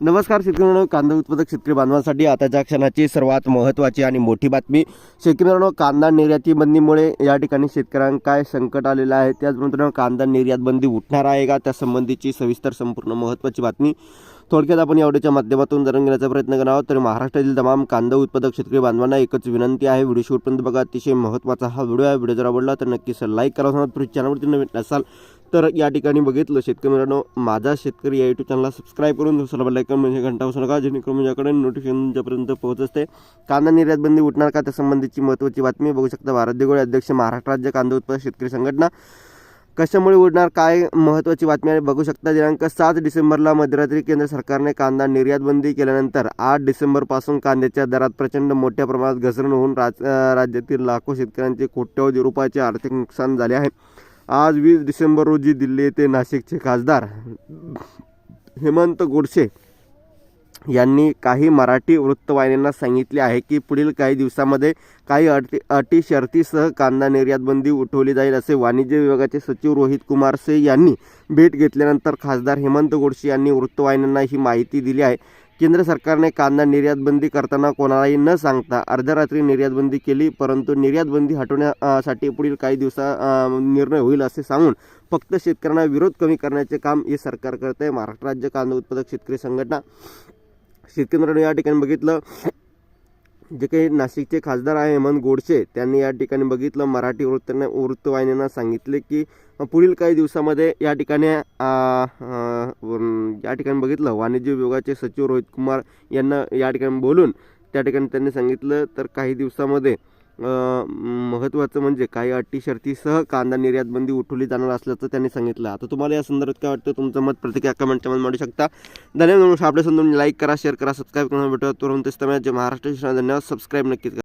नमस्कार शेतकरी मित्रांनो कांदा उत्पादक शेतकरी बांधवांसाठी आताच्या क्षणाची सर्वात महत्त्वाची आणि मोठी बातमी. शेतकरी मित्रांनो कांदा निर्याती बंदीमुळे या ठिकाणी शेतकऱ्यांना काय संकट आलेलं आहे? त्याचबरोबर कांदा निर्यात बंदी उठणार आहे का? त्यासंबंधीची सविस्तर संपूर्ण महत्त्वाची बातमी थोडक्यात आपण या माध्यमातून जाणून घेण्याचा प्रयत्न करावा तर महाराष्ट्रातील तमाम कांदा उत्पादक शेतकरी बांधवांना एकच विनंती आहे व्हिडिओ शेवटपर्यंत बघा. अतिशय महत्त्वाचा हा व्हिडिओ आहे. व्हिडिओ जर आवडला तर नक्कीच लाईक करा. समजा तुम्ही चॅनलवरती नवीन असाल तर या ठिकाणी बघितलं शेतकरी मित्रांनो माझा शेतकरी या यूट्यूब चॅनलला सबस्क्राईब करून दुसरा लाईक म्हणजे घंटा बसू नका जेणेकरून माझ्याकडे नोटिफिकेशन पोहोच असते. कांदा निर्यात बंदी उठणार का? त्यासंबंधीची महत्त्वाची बातमी बघू शकता. भारत दिगोळे अध्यक्ष महाराष्ट्र राज्य कांदा उत्पादक शेतकरी संघटना कशामुळे उडणार? काय महत्त्वाची बातमी आहे बघू शकता. दिनांक सात डिसेंबरला मध्यरात्री केंद्र सरकारने कांदा निर्यातबंदी केल्यानंतर आठ डिसेंबरपासून कांद्याच्या दरात प्रचंड मोठ्या प्रमाणात घसरण होऊन राज राज्यातील लाखो शेतकऱ्यांचे कोट्यवधी रुपयाचे आर्थिक नुकसान झाले आहे. आज वीस डिसेंबर रोजी दिल्ली येथे नाशिकचे खासदार हेमंत गोडसे यांनी काही मराठी वृत्तवाहिन्यांना सांगितले आहे की पुढील काही दिवसामध्ये काही अटी अटी शर्तीसह कांदा निर्यात बंदी उठवली जाईल असे वाणिज्य विभागाचे सचिव रोहित कुमार से यांनी भेट घेतल्यानंतर खासदार हेमंत गोडसे यांनी वृत्तवाहिन्यांना ही माहिती दिली आहे. केंद्र सरकारने कांदा निर्यात बंदी करताना कोणालाही न सांगता अर्ध्या रात्री निर्यात बंदी केली परंतु निर्यात बंदी हटवण्यासाठी पुढील काही दिवसा निर्णय होईल असे सांगून फक्त शेतकऱ्यांना विरोध कमी करण्याचे काम हे सरकार करत आहे महाराष्ट्र राज्य कांदा उत्पादक शेतकरी संघटना. शेतकरी या ठिकाणी बघितलं जे काही नाशिकचे खासदार आहे हेमंत गोडसे त्यांनी या ठिकाणी बघितलं. मराठी वृत्तांना वृत्तवाहिन्यांना सांगितले की पुढील काही दिवसामध्ये या ठिकाणी या ठिकाणी बघितलं. वाणिज्य विभागाचे सचिव रोहित कुमार यांना या ठिकाणी बोलून त्या ठिकाणी त्यांनी सांगितलं. तर काही दिवसामध्ये महत्त्वाचं म्हणजे काही अटी शर्तीसह कांदा निर्यात बंदी उठवली जाणार असल्याचं त्यांनी सांगितलं. आता तुम्हाला या संदर्भात काय वाटतं? तुमचं मत प्रतिक्रिया कमेंटच्या मध्ये मांडू शकता. धन्यवाद आपल्या संदर्भात लाईक करा शेअर करा सबस्क्राईब करून भेटूया. तुरंत महाराष्ट्र धन्यवाद. सबस्क्राईब नक्कीच करा.